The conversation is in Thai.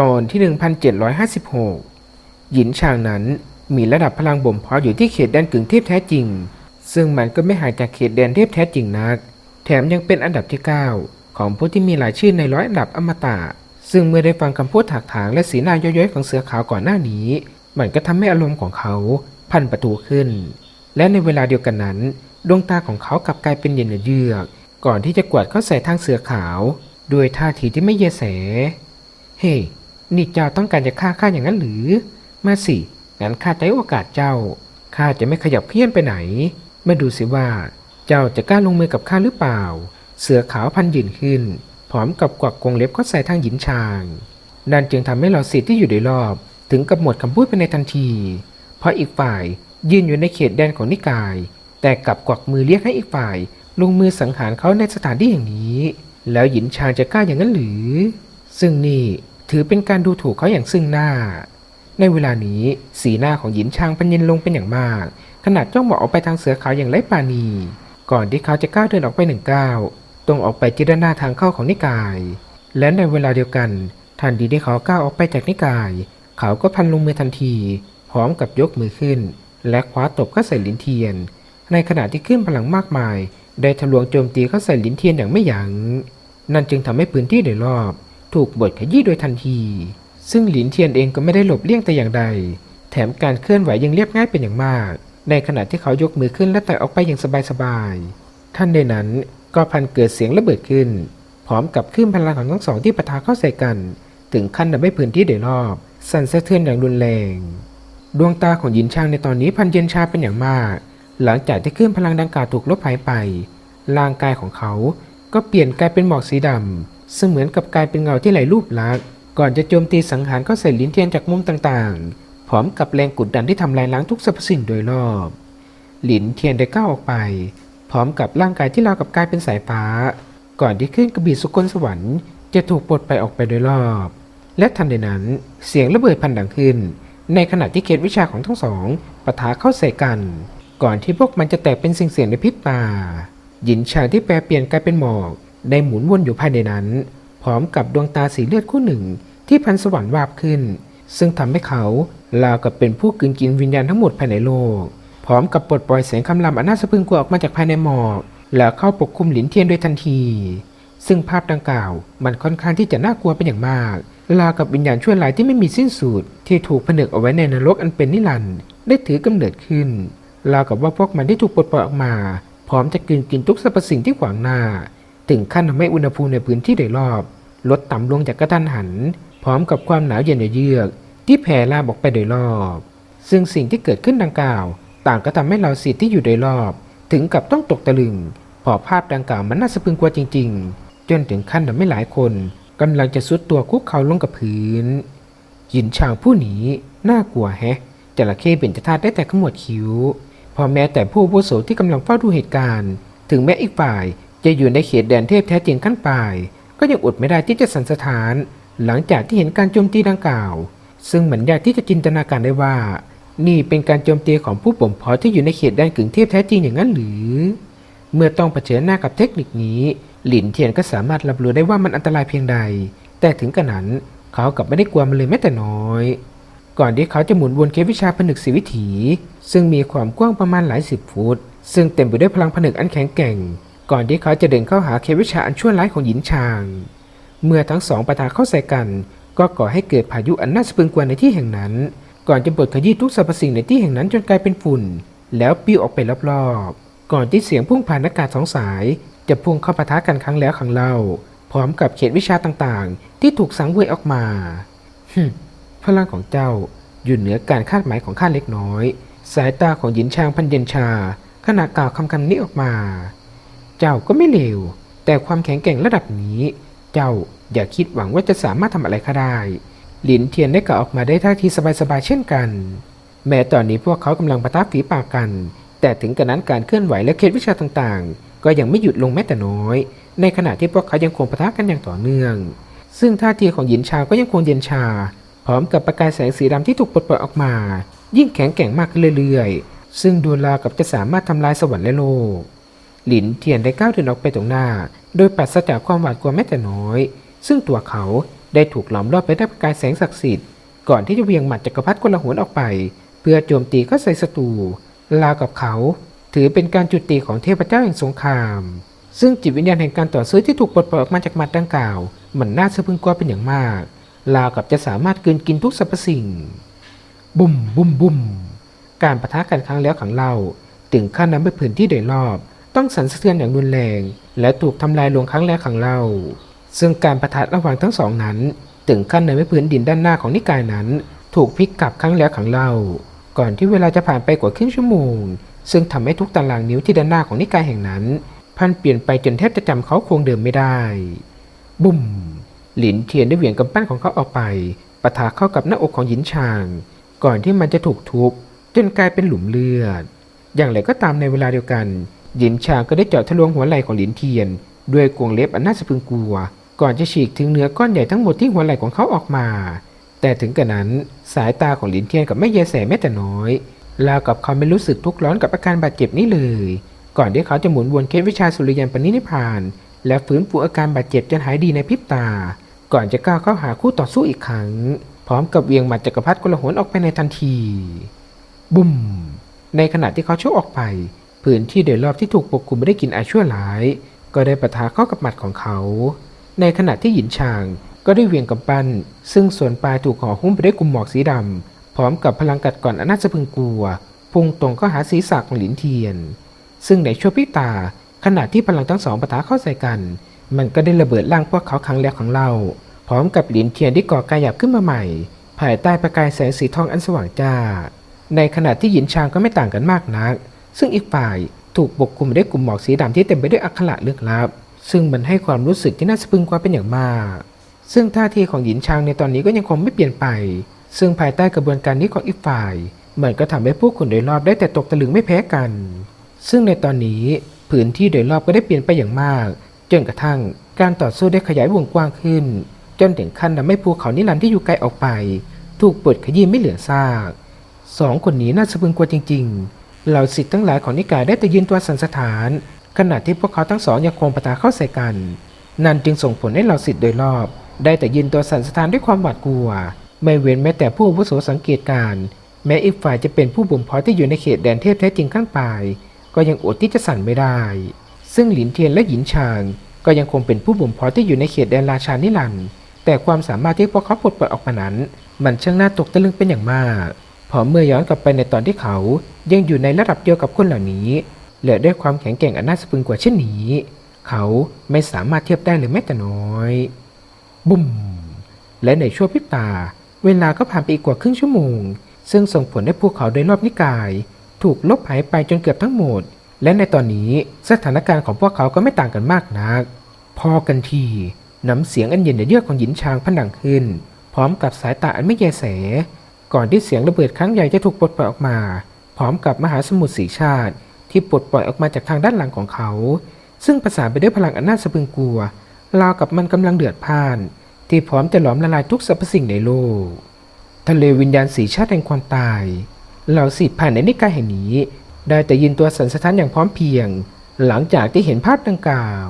ตอนที่ 1756 หยินชางนั้นมีระดับพลังบ่มเพาะอยู่ที่เขตแดนกึ่งเทพแท้จริง ซึ่งมันก็ไม่ห่างจากเขตแดนเทพแท้จริงนัก แถมยังเป็นอันดับที่ 9 ของผู้ที่มีรายชื่อในร้อยอันดับอมตะ ซึ่งเมื่อได้ฟังคำพูดถากถางและสีหน้าย้อยๆของเสือขาวก่อนหน้านี้ มันก็ทำให้อารมณ์ของเขาพันประตูขึ้น และในเวลาเดียวกันนั้น ดวงตาของเขากลับกลายเป็นเย็นเยือก ก่อนที่จะกวาดเข้าใส่ทางเสือขาว ด้วยท่าทีที่ไม่เยแส เฮ้ นี่เจ้าต้องการจะฆ่าข้าอย่างนั้นหรือ มาสิ งั้นข้าจะให้โอกาสเจ้า ข้าจะไม่ขยับเพี้ยนไปไหน มาดูสิว่า เจ้าจะกล้าลงมือกับข้าหรือเปล่า เสือขาวพันยืนขึ้น พร้อมกับกวักกรงเล็บเข้าใส่ทางหยินชาง นั่นจึงทำให้เหล่าศิษย์ที่อยู่โดยรอบ ถึงกับหมดคำพูดไปในทันที เพราะอีกฝ่ายยืนอยู่ในเขตแดนของนิกาย แต่กลับกวักมือเรียกให้อีกฝ่าย ลงมือสังหารเขาในสถานที่อย่างนี้ แล้วหยินชางจะกล้าอย่างนั้นหรือ ซึ่งนี่ ถือเป็นการดูถูกเขาอย่างซึ่งหน้า ในเวลานี้สีหน้าของหยินชางเป็นเย็นลงเป็นอย่างมาก ขนาดจ้องมองออกไปทางเสือขาวอย่างไร้ปาณี ก่อนที่เขาจะก้าวเดินออกไปหนึ่งก้าวตรงออกไปที่ด้านหน้าทางเข้าของนิกาย และในเวลาเดียวกันทันทีที่เขาก้าวออกไปจากนิกาย เขาก็พันลงมือทันที พร้อมกับยกมือขึ้น และคว้าตบเข้าใส่ลิ้นเทียน ในขณะที่ขึ้นพลังมากมาย ได้ทะลวงโจมตีเข้าใส่ลิ้นเทียนอย่างไม่ยัง้งนั่นจึงทำให้พื้นที่โดยรอบ ถูกบดขยี้โดยทันที ซึ่งหลินเทียนเองก็ไม่ได้หลบเลี่ยงแต่อย่างใด แถมการเคลื่อนไหวยังเรียบง่ายเป็นอย่างมาก ในขณะที่เขายกมือขึ้นและแต่ออกไปอย่างสบายๆท่านในนั้นก็พันเกิดเสียงระเบิดขึ้น พร้อมกับคลื่นพลังของทั้งสองที่ปะทะเข้าใส่กัน ถึงขั้นทำให้พื้นที่โดยรอบ สั่นสะเทือนอย่างรุนแรง ดวงตาของหยินช่างในตอนนี้พันเย็นชาเป็นอย่างมาก หลังจากที่คลื่นพลังดังกล่าวถูกลบหายไปร่างกายของเขาก็เปลี่ยนกลายเป็นหมอกสีดำ เหมือนกับกลายเป็นเงาที่ไหลรูปลักษณ์ก่อนจะโจมตีสังหารเข้าใส่ลิ้นเทียนจากมุมต่างๆ พร้อมกับแรงกดดันที่ทำลายล้างทุกสรรพสิ่งโดยรอบหลินเทียนได้ก้าวออกไป พร้อมกับร่างกายที่ราวกับกลายเป็นสายฟ้า ก่อนที่ขึ้นกระบี่สุกลสวรรค์จะถูกปลดไปออกไปโดยรอบ และทันใดนั้นเสียงระเบิดพันดังขึ้น ในขณะที่เขตวิชาของทั้งสองปะทะเข้าใส่กัน ก่อนที่พวกมันจะแตกเป็นสิ่งเสียงในพริบตาหยินชางที่แปรเปลี่ยนกลายเป็นหมอก ได้หมุนวนอยู่ภายในนั้น พร้อมกับดวงตาสีเลือดคู่หนึ่งที่พันสวรรค์วาบขึ้น ซึ่งทำให้เขาราวกับเป็นผู้กลืนกินวิญญาณทั้งหมดภายในโลก พร้อมกับปลดปล่อยเสียงคำรามอันน่าสะพรึงกลัวออกมาจากภายในหมอกแล้วเข้าปกคลุมหลินเทียนโดยทันที ซึ่งภาพดังกล่าว มันค่อนข้างที่จะน่ากลัวเป็นอย่างมากราวกับวิญญาณชั่วร้ายที่ไม่มีสิ้นสุดที่ถูกผนึกเอาไว้ในนรกอันเป็นนิรันดร์ได้ถือกำเนิดขึ้นราวกับว่าพวกมันที่ถูกปลดปล่อยออกมา พร้อมจะกลืนกินทุกสรรพสิ่งที่ขวางหน้า ถึงขั้นทำให้อุณหภูมิในพื้นที่โดยรอบ ลดต่ำลงจากกระทันหัน พร้อมกับความหนาวเย็นเยือก ที่แผ่ลามออกไปโดยรอบ ซึ่งสิ่งที่เกิดขึ้นดังกล่าว ต่างก็ทำให้เราสิทธิ์ที่อยู่โดยรอบ ถึงกับต้องตกตะลึงพอภาพดังกล่าวมันน่าสะพรึงกลัวจริง ๆ จนถึงขั้นทำให้หลายคนกำลังจะซุดตัวคุกเข่าลงกับพื้นหยินชางผู้หนีน่ากลัวแฮะจระเข้เป็นจะทาได้แต่ขมวดคิ้ว พอแม้แต่ผู้อาวุโสที่กำลังเฝ้าดูเหตุการณ์ ถึงแม้อีกฝ่าย จะอยู่ในเขตแดนเทพแท้จริงขั้นปลาย ก็ยังอดไม่ได้ที่จะสันสถาน หลังจากที่เห็นการโจมตีดังกล่าว ซึ่งเหมือนยากที่จะจินตนาการได้ว่า นี่เป็นการโจมตีของผู้บ่มเพาะที่อยู่ในเขตแดนกึ่งเทพแท้จริงอย่างนั้นหรือ เมื่อต้องเผชิญหน้ากับเทคนิคนี้ หลินเทียนก็สามารถรับรู้ได้ว่ามันอันตรายเพียงใด แต่ถึงกระนั้นเขากลับไม่ได้กลัวมันเลยแม้แต่น้อยก่อนที่เขาจะหมุนวนเกมวิชาผนึกสีวิถี ซึ่งมีความกว้างประมาณหลายสิบฟุต ซึ่งเต็มไปด้วยพลังผนึกอันแข็งแกร่ง ก่อนที่เขาจะเดินเข้าหาเควิชาอันชั่วร้ายของหยินชาง เมื่อทั้งสองปะทะเข้าใส่กัน ก็ก่อให้เกิดพายุอันน่าสะพรึงกลัวในที่แห่งนั้น ก่อนจะบดขยี้ทุกสรรพสิ่งในที่แห่งนั้นจนกลายเป็นฝุ่น แล้วปลิวออกไปรอบๆ ก่อนที่เสียงพุ่งผ่านอากาศสองสาย จะพุ่งเข้าปะทะกันครั้งแล้วครั้งเล่า พร้อมกับเขตวิชาต่างๆ ที่ถูกสังเวยออกมาฮึพลังของเจ้าอยู่เหนือการคาดหมายของข้าเล็กน้อย สายตาของหยินชางพันเย็นชาขณะกล่าวคำคำนี้ออกมา เจ้าก็ไม่เลว แต่ความแข็งแกร่งระดับนี้ เจ้าอย่าคิดหวังว่าจะสามารถทำอะไรข้ได้ หลินเทียนได้กล่าวออกมาได้ท่าทีสบายๆเช่นกัน แม้ตอนนี้พวกเขากำลังปะทะฝีปากกัน แต่ถึงกระนั้นการเคลื่อนไหวและเคล็ดวิชาต่างๆ ก็ยังไม่หยุดลงแม้แต่น้อย ในขณะที่พวกเขายังคงปะทะกันอย่างต่อเนื่อง ซึ่งท่าทีของหยินชาก็ยังคงเย็นชา พร้อมกับประกายแสงสีดำที่ถูกปลดปล่อยออกมา ยิ่งแข็งแกร่งมากขึ้นเรื่อยๆ ซึ่งดูราวกับจะสามารถทำลายสวรรค์และโลก หลินเทียนได้ก้าวเดินออกไปตรงหน้า โดยปราศจากความหวาดกลัวแม้แต่น้อย ซึ่งตัวเขาได้ถูกหลอมรอบไปด้วยประกายแสงศักดิ์สิทธิ์ ก่อนที่จะเวียงหมัดจักรพรรดิกลหนออกไป เพื่อโจมตีเข้าใส่ศัตรูลาวกับเขา ถือเป็นการจุดติของเทพเจ้าแห่งสงคราม ซึ่งจิตวิญญาณแห่งการต่อสู้ที่ถูกปลดปล่อยออกมาจากหมัดดังกล่าว มันน่าสะพึงกลัวเป็นอย่างมาก ลาวกับจะสามารถกลืนกินทุกสรรพสิ่ง บุ้มบุ้มบุ้มการประทะกันครั้งแล้วครั้งเล่าถึงขั้นนั้นไปพื้นที่โดยรอบ ต้องสั่นสะเทือนอย่างรุนแรง และถูกทำลายลงครั้งแล้วครั้งเล่าซึ่งการประทะระหว่างทั้งสองนั้น ถึงขั้นในไม่พื้นดินด้านหน้าของนิกายนั้น ถูกพลิกกลับครั้งแล้วครั้งเล่า ก่อนที่เวลาจะผ่านไปกว่าครึ่งชั่วโมง ซึ่งทำให้ทุกตารางนิ้วที่ด้านหน้าของนิกายแห่งนั้น พันเปลี่ยนไปจนแทบจะจำเขาโครงเดิมไม่ได้ บุ้ม หลินเทียนได้เหวี่ยงกำปั้นของเขาออกไปปะทะเข้ากับหน้าอกของหยินชาง ก่อนที่มันจะถูกทุบจนกลายเป็นหลุมเลือด อย่างไรก็ตามในเวลาเดียวกัน หยินชางก็ได้เจาะทะลวงหัวไหล่ของหลินเทียน ด้วยกวงเล็บอันน่าสะพรึงกลัว ก่อนจะฉีกถึงเนื้อก้อนใหญ่ทั้งหมดที่หัวไหล่ของเขาออกมา แต่ถึงกระนั้นสายตาของหลินเทียนกับไม่แยแสแม้แต่น้อยราวกับเขาไม่รู้สึกทุกข์ร้อนกับอาการบาดเจ็บนี้เลย ก่อนที่เขาจะหมุนวนเคล็ดวิชาสุริยันปณินิพาน และฟื้นฟูอาการบาดเจ็บจนหายดีในพริบตา ก่อนจะก้าวเข้าหาคู่ต่อสู้อีกครั้ง พร้อมกับเวียงหมัดจักรพรรดิกลหนออกไปในทันที บุ้มในขณะที่เขาโชกออกไป พื้นที่โดยรอบที่ถูกปกคลุมไม่ได้กลินอาชั่วร้าย ก็ได้ปะทะเข้ากับหมัดของเขา ในขณะที่หยินชางก็ได้เวียงกำปั้น ซึ่งส่วนปลายถูกห่อหุ้มไปด้วยกลุ่มหมอกสีดำพร้อมกับพลังกัดก่อนอนาสะพึงกลัว พุ่งตรงเข้าหาศีรษะของหลินเทียน ซึ่งในชั่วพริบตา ขณะที่พลังทั้งสองปะทะเข้าใส่กัน มันก็ได้ระเบิดร่างพวกเขาครั้งแล้วครั้งเล่าพร้อมกับหลินเทียนที่ก่อกายหยับขึ้นมาใหม่ ภายใต้ประกายแสงสีทองอันสว่างจ้า ในขณะที่หยินชางก็ไม่ต่างกันมากนัก ซึ่งอีกฝ่ายถูกปกคลุมด้วยกลุ่มหมอกสีดำที่เต็มไปด้วยอักขระลึกลับ ซึ่งมันให้ความรู้สึกที่น่าสะพึงกว่าเป็นอย่างมาก ซึ่งท่าทีของหยินชางในตอนนี้ก็ยังคงไม่เปลี่ยนไป ซึ่งภายใต้กระบวนการนี้ของอีกฝ่าย มันก็ทำให้ผู้คนโดยรอบได้แต่ตกตะลึงไม่แพ้กัน ซึ่งในตอนนี้พื้นที่โดยรอบก็ได้เปลี่ยนไปอย่างมาก จนกระทั่งการต่อสู้ได้ขยายวงกว้างขึ้น จนถึงขั้นทำให้ภูเขานิรันดร์ที่อยู่ไกลออกไป ถูกเปิดขยี้ไม่เหลือซากสองคนนี้น่าสะพึงกว่าจริง ๆ เหล่าสิทธิ์ทั้งหลายของนิกายได้แต่ยืนตัวสันสถาน ขณะที่พวกเขาทั้งสองยังคงปะทะเข้าใส่กัน นั่นจึงส่งผลให้เหล่าสิทธิ์โดยรอบ ได้แต่ยืนตัวสันสถานด้วยความหวาดกลัว ไม่เว้นแม้แต่ผู้อุโสสังเกตการณ์แม้อีกฝ่ายจะเป็นผู้บ่มเพาะที่อยู่ในเขตแดนเทพแท้จริงข้างปลาย ก็ยังอดที่จะสั่นไม่ได้ ซึ่งหลินเทียนและหยินชางก็ยังคงเป็นผู้บ่มเพาะที่อยู่ในเขตแดนราชานิรันด์แต่ความสามารถที่พวกเขาปลดปล่อยออกมานั้น มันช่างน่าตกตะลึงเป็นอย่างมาก พอเมื่อย้อนกลับไปในตอนที่เขา ยังอยู่ในระดับเดียวกับคนเหล่านี้และด้วยความแข็งแกร่งอันน่าสะพรึงกว่าเช่นนี้ เขาไม่สามารถเทียบได้เลยแม้แต่น้อย บุ้ม และในช่วงพริบตา เวลาก็ผ่านไปอีกกว่าครึ่งชั่วโมง ซึ่งส่งผลให้ภูเขาโดยรอบนิกาย ถูกลบหายไปจนเกือบทั้งหมด และในตอนนี้สถานการณ์ของพวกเขาก็ไม่ต่างกันมากนัก พอกันทีน้ำเสียงอันเย็นเยือกของหยินชางพันดังขึ้น พร้อมกับสายตาอันไม่แยแส ก่อนที่เสียงระเบิดครั้งใหญ่จะถูกปลดปล่อยออกมา พร้อมกับมหาสมุทรสีชาติ ที่ปลดปล่อยออกมาจากทางด้านหลังของเขา ซึ่งประสานไปด้วยพลังอันน่าสะพรึงกลัวราวกับมันกำลังเดือดพ่าน ที่พร้อมจะหลอมละลายทุกสรรพสิ่งในโลก ทะเลวิญญาณสีชาติแห่งความตาย เหล่าสิทธิ์ผ่านในนิกายแห่งนี้ ได้แต่ยินตัวสันสะท้านอย่างพร้อมเพรียง หลังจากที่เห็นภาพดังกล่าว